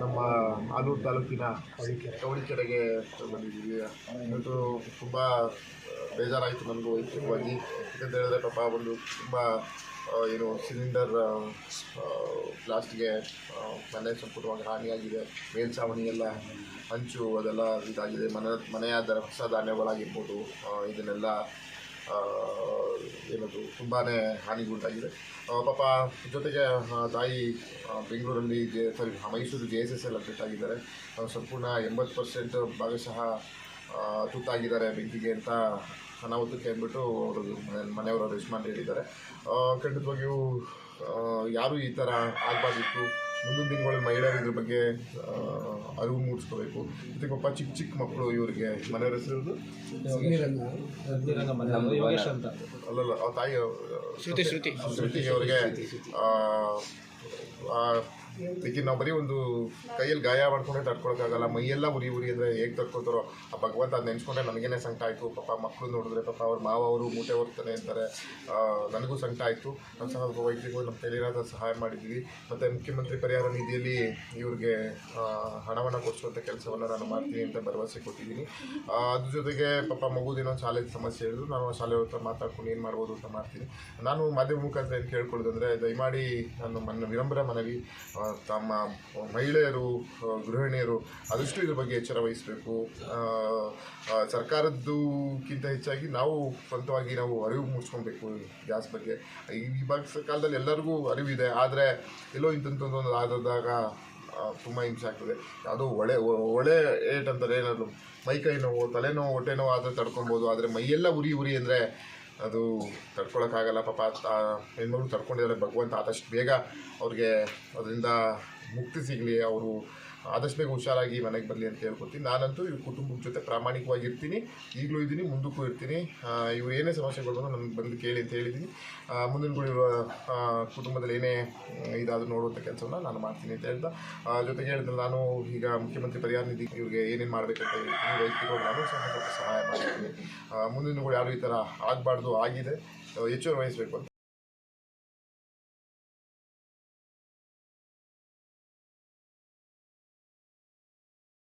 ನಮ್ಮ ಆಲೂರು ತಾಲೂಕಿನ ಚೌಳಿಕೆರೆಗೆ ಬಂದಿದ್ದೀವಿ ಅಂತೂ ತುಂಬ ಬೇಜಾರಾಯಿತು ನನಗೂ ವೈಯಕ್ತಿಕವಾಗಿ. ಯಾಕಂತ ಹೇಳಿದ್ರೆ ಪಾಪ ಒಂದು ತುಂಬ ಏನು ಸಿಲಿಂಡರ್ ಬ್ಲಾಸ್ಟ್ಗೆ ಮನೆ ಸಂಪೂರ್ಣವಾಗಿ ಹಾನಿಯಾಗಿದೆ. ಮೇಲ್ಛಾವಣಿ ಎಲ್ಲ ಹಂಚು, ಅದೆಲ್ಲ ಇದಾಗಿದೆ. ಮನೆ, ಮನೆಯ ಹೊಸ ಧಾನ್ಯಗಳಾಗಿರ್ಬೋದು ಇದನ್ನೆಲ್ಲ ಏನದು ತುಂಬಾ ಹಾನಿಗುಂಟಾಗಿದೆ. ಪಾಪ ಜೊತೆಗೆ ತಾಯಿ ಬೆಂಗಳೂರಲ್ಲಿ J sorry Mysuru J S S L admit ಆಗಿದ್ದಾರೆ. ಸಂಪೂರ್ಣ ಎಂಬತ್ತು ಪರ್ಸೆಂಟ್ ಭಾಗಶಃ ತುತ್ತಾಗಿದ್ದಾರೆ ಬೆಂಕಿಗೆ ಅಂತ ಅನಾಹುತಕ್ಕೆ ಅಂದ್ಬಿಟ್ಟು ಅವರು ಮನೆ ಮನೆಯವರು ರೆಸ್ಪಾಂಡ್ ಹೇಳಿದ್ದಾರೆ. ಖಂಡಿತವಾಗಿಯೂ ಯಾರೂ ಈ ಥರ ಆಗಬಾರ್ದಿತ್ತು? ಮುಂದಿನ ದಿನಗಳಲ್ಲಿ ಮಹಿಳೆಯರು ಇದ್ರ ಬಗ್ಗೆ ಅರಿವು ಮೂಡಿಸ್ಕೋಬೇಕು. ಜೊತೆಗೆ ಪಾಪ ಚಿಕ್ಕ ಚಿಕ್ಕ ಮಕ್ಕಳು ಇವರಿಗೆ ಮನೆಯವ್ರ ಹೆಸರು ಅಲ್ಲಲ್ಲ ಆ ತಾಯಿ ಶ್ರುತಿ ಶ್ರುತಿ. ಶ್ರುತಿ ಅವರಿಗೆ ಈಗ ನಾವು ಬರೀ ಒಂದು ಕೈಯಲ್ಲಿ ಗಾಯ ಮಾಡ್ಕೊಂಡೆ ತಡ್ಕೊಳಕ್ಕಾಗಲ್ಲ, ಮೈಯೆಲ್ಲ ಉರಿ ಉರಿ ಅಂದರೆ ಹೇಗೆ ತಡ್ಕೊತಾರೋ ಆ ಭಗವಂತ ಅದು ನೆನೆಸ್ಕೊಂಡ್ರೆ ನನಗೇನೆ ಸಂಕಟ ಆಯಿತು. ಪಾಪ ಮಕ್ಕಳು ನೋಡಿದ್ರೆ ಪಾಪ ಅವ್ರ ಮಾವ ಅವರು ಮೂಟೆ ಹೋಗ್ತಾನೆ ಅಂತಾರೆ. ನನಗೂ ಸಂಕಟ ಆಯಿತು. ನಾನು ಸಹ ವೈದ್ಯರಿಗೂ ನಮ್ಮ ಕೈಲಿರೋದ ಸಹಾಯ ಮಾಡಿದ್ವಿ ಮತ್ತು ಮುಖ್ಯಮಂತ್ರಿ ಪರಿಹಾರ ನಿಧಿಯಲ್ಲಿ ಇವ್ರಿಗೆ ಹಣವನ್ನು ಕೊಡಿಸುವಂಥ ಕೆಲಸವನ್ನು ನಾನು ಮಾಡ್ತೀನಿ ಅಂತ ಭರವಸೆ ಕೊಟ್ಟಿದ್ದೀನಿ. ಅದ್ರ ಜೊತೆಗೆ ಪಾಪ ಮಗುದೇನೋ ಶಾಲೆ ಸಮಸ್ಯೆ ಹೇಳಿದ್ರು ನಾನು ಶಾಲೆ ಹತ್ರ ಮಾತಾಡ್ಕೊಂಡು ಏನು ಮಾಡ್ಬೋದು ಅಂತ ಮಾಡ್ತೀನಿ. ನಾನು ಮಾಧ್ಯಮ ಮುಖಾಂತರ ಏನು ಕೇಳ್ಕೊಳ್ಳೋದಂದರೆ, ದಯಮಾಡಿ ನಾನು ನನ್ನ ವಿರಂಬರ ಮನವಿ ತಮ್ಮ ಮಹಿಳೆಯರು ಗೃಹಿಣಿಯರು ಅದಷ್ಟು ಇದ್ರ ಬಗ್ಗೆ ಎಚ್ಚರ ವಹಿಸಬೇಕು. ಸರ್ಕಾರದ್ದಕ್ಕಿಂತ ಹೆಚ್ಚಾಗಿ ನಾವು ಸ್ವಂತವಾಗಿ ನಾವು ಅರಿವು ಮೂಡಿಸ್ಕೊಬೇಕು ಗ್ಯಾಸ್ ಬಗ್ಗೆ. ಈ ಇವಾಗ ಕಾಲದಲ್ಲಿ ಎಲ್ಲರಿಗೂ ಅರಿವಿದೆ, ಆದರೆ ಎಲ್ಲೋ ಇಂಥದ್ದೊಂದು ಆದಾಗ ತುಂಬ ಹಿಂಸೆ ಆಗ್ತದೆ. ಯಾವುದೋ ಒಳೆ ಒಳೆ ಏಟ್ ಅಂತಾರೆ ಏನಾದ್ರು ಮೈ ಕೈ ನೋವು ತಲೆನೋವು ಹೊಟ್ಟೆ ನೋವು ಆದರೆ ತಡ್ಕೊಬೋದು ಆದರೆ ಮೈಯೆಲ್ಲ ಉರಿ ಉರಿ ಅಂದರೆ ಅದು ತಡ್ಕೊಳಕ್ಕಾಗಲ್ಲ ಪಾಪ. ಹೆಣ್ಮಗಳು ತಡ್ಕೊಂಡಿದ್ದಾರೆ ಭಗವಂತ ಆದಷ್ಟು ಬೇಗ ಅವ್ರಿಗೆ ಅದರಿಂದ ಮುಕ್ತಿ ಸಿಗಲಿ, ಅವರು ಆದಷ್ಟು ಬೇಗ ಹುಷಾರಾಗಿ ಮನೆಗೆ ಬರಲಿ ಅಂತ ಹೇಳ್ಕೊತೀನಿ ನಾನಂತೂ ಇವ್ರ ಕುಟುಂಬದ ಜೊತೆ ಪ್ರಾಮಾಣಿಕವಾಗಿ ಇರ್ತೀನಿ ಈಗಲೂ ಇದ್ದೀನಿ, ಮುಂದಕ್ಕೂ ಇರ್ತೀನಿ. ಇವ್ರು ಏನೇ ಸಮಸ್ಯೆಗಳು ನನಗೆ ಬಂದು ಕೇಳಿ ಅಂತ ಹೇಳಿದ್ದೀನಿ ಮುಂದಿನ ಇವ್ರ ಕುಟುಂಬದಲ್ಲಿ ಏನೇ ಇದಾದರೂ ನೋಡುವಂಥ ಕೆಲಸವನ್ನು ನಾನು ಮಾಡ್ತೀನಿ ಅಂತ ಹೇಳ್ತಾ ಜೊತೆಗೆ ಹೇಳಿದ್ರೆ ನಾನು ಈಗ ಮುಖ್ಯಮಂತ್ರಿ ಪರಿಹಾರ ನಿಧಿ ಇವ್ರಿಗೆ ಏನೇನು ಮಾಡಬೇಕಂತ ಹೇಳ್ತೀನಿ ವೈಯಕ್ತಿಕವಾಗಿ ನಾನು ಸಹ ಸಹಾಯ ಮಾಡ್ತೀನಿ. ಮುಂದಿನ ಕೂಡ ಯಾರು ಈ ಥರ ಆಗಬಾರ್ದು, ಆಗಿದೆ. ಹೆಚ್ಚು ವಹಿಸಬೇಕು